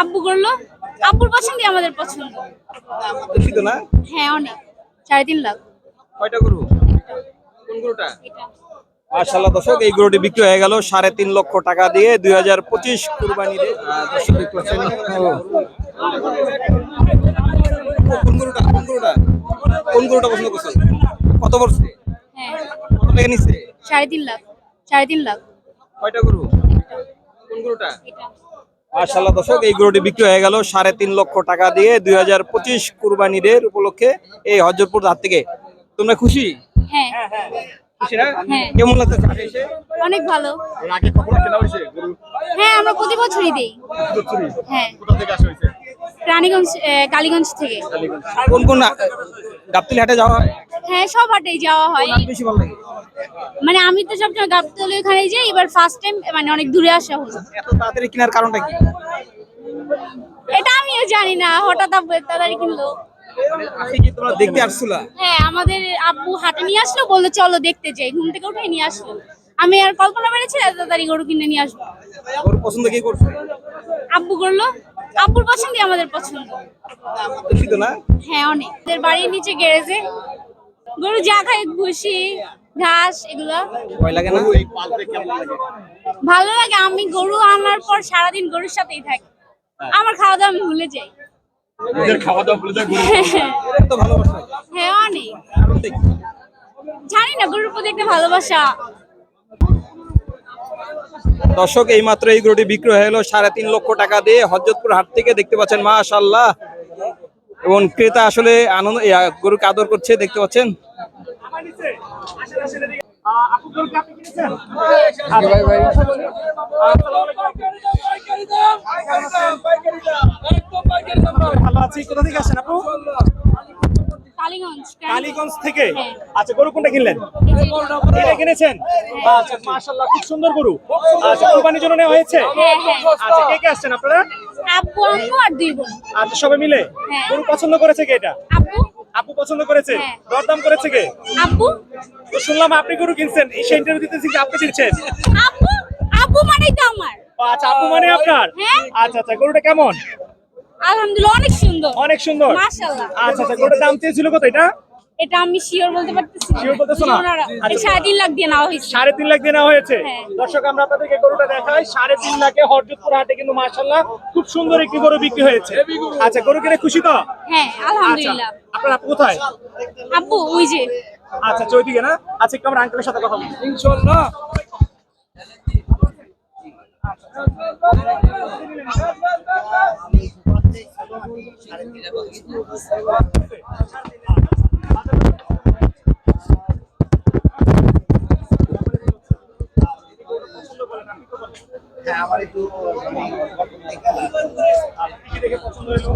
আব্বু করল। আব্বুর পছন্দই আমাদের পছন্দ। বেশি তো না? হ্যাঁ অনেক। সাড়ে তিন লাখ। কয়টা গরু? কোন গরুটা? মাশাল্লাহ দর্শক এই গরুটি বিক্রি হয়ে গেল সাড়ে তিন লক্ষ টাকা দিয়ে দুই হাজার পঁচিশ পাচ্ছেন। কোন গরুটা? কোন গরুটা? কোন গরুটা পছন্দ করছেন? কত বছর হ্যাঁ। কত টাকা নিচ্ছে সাড়ে তিন লাখ। সাড়ে তিন লাখ। কয়টা গরু? কোন গরুটা? এটা মাশাল্লাহ দর্শক এই গরুটি বিক্রি হয়ে গেল সাড়ে তিন লক্ষ টাকা দিয়ে দুই হাজার পঁচিশ কুরবানিদের উপলক্ষে এই হজরপুর হাট থেকে। তোমরা খুশি? হ্যাঁ। খুশি না? হ্যাঁ। কেমন লাগতেছে অনেক ভালো। এর আগে কখনো কেনা হয়েছে গরু? হ্যাঁ আমরা প্রতি বছরই দেই। হ্যাঁ। কোথা থেকে আসা হয়েছে? রানীগঞ্জ কালীগঞ্জ থেকে। কোন কোন আহ, হাটে যাওয়া হয়? হ্যাঁ সব হাটেই যাওয়া হয়। বেশি ভালো লাগে? মানে আমি তো সবসময় গাবতলি ওখানে যাই এবার ফার্স্ট টাইম মানে অনেক দূরে আসা হলো। এত তাড়াতাড়ি কেনার কারণটা কি? এটা আমিও জানি না হঠাৎ আব্বু তাড়াতাড়ি কিনলো। তোমরা দেখতে আসছিলা? হ্যাঁ আমাদের আব্বু হাটে নিয়ে আসলো বলল চলো দেখতে যাই। ঘুম থেকে উঠে নিয়ে আসলো। আমি আর কল্পনা বেড়েছি এত তাড়াতাড়ি গরু কিনে নিয়ে আসব। গরু পছন্দ কি করছে? আব্বু করল। আব্বুর পছন্দই আমাদের পছন্দ। না? হ্যাঁ অনেক। বাড়ির নিচে গ্যারেজে গরু যা খায় ভুসি ঘাস এগুলো। ভয় লাগে না? ভালো লাগে আমি গরু আনার পর সারাদিন গরুর সাথেই থাকি। আমার খাওয়া দাওয়া আমি ভুলে যাই। খাওয়া দাওয়া ভুলে যায় তো ভালোবাসা। হ্যাঁ অনেক। জানি না গরুর প্রতি একটা ভালোবাসা। দর্শক এই মাত্র এই গরুটি বিক্রি হয়ে গেল সাড়ে তিন লক্ষ টাকা দিয়ে হজরতপুর হাট থেকে দেখতে পাচ্ছেন মাশাল্লাহ এবং ক্রেতা আসলে আনন্দ গরুকে আদর করছে দেখতে পাচ্ছেন। ভালো আছি কোথা থেকে আসেন আপু কালীগঞ্জ কালীগঞ্জ থেকে? হ্যাঁ। আচ্ছা গরু কোনটা কিনলেন? এটা কিনেছেন? আচ্ছা মাশাআল্লাহ খুব সুন্দর গরু। আচ্ছা কুরবানির জন্য নেওয়া হয়েছে? হ্যাঁ হ্যাঁ। আচ্ছা কে কে আসছেন আপনারা? আব্বু আম্মু আর দুই বোন। আচ্ছা সবাই মিলে? হ্যাঁ। গরু পছন্দ করেছে কে এটা? আব্বু। আপু পছন্দ করেছে? হ্যাঁ। দরদাম করেছে কে? আব্বু। তো শুনলাম আপনি গরু কিনছেন এই ইন্টারভিউ দিতেছি আপনি কিনছেন। আব্বু আব্বু মানেই তো আমার। আচ্ছা আপু মানে আপনার? হ্যাঁ। আচ্ছা আচ্ছা গরুটা কেমন? আলহামদুলিল্লাহ অনেক সুন্দর। অনেক সুন্দর? মাশাআল্লাহ। আচ্ছা আচ্ছা গরুটার দাম চেয়েছিল কত এটা? এটা আমি শিওর বলতে পারতেছি বলতেছো না? আচ্ছা। সাড়ে তিন লাখ দিয়ে নেওয়া হয়েছে। সাড়ে তিন লাখ দিয়ে নেওয়া হয়েছে? হ্যাঁ। দর্শক আমরা আপনাদেরকে গরুটা দেখাই। সাড়ে তিন লাখে হরজতপুর হাটে কিন্তু মার্শাল্লাহ খুব সুন্দর একটি গরু বিক্রি হয়েছে। আচ্ছা গরু কিনে খুশি তো? হ্যাঁ আচ্ছা আলহামদুলিল্লাহ। আপনার আপু কোথায়? আব্বু ওই যে আচ্ছা চৈদিকে না? আচ্ছা একটু আমরা আঙ্কেলের সাথে কথা বলি। ইনশাল্লাহ কি দেখে পছন্দ হলো?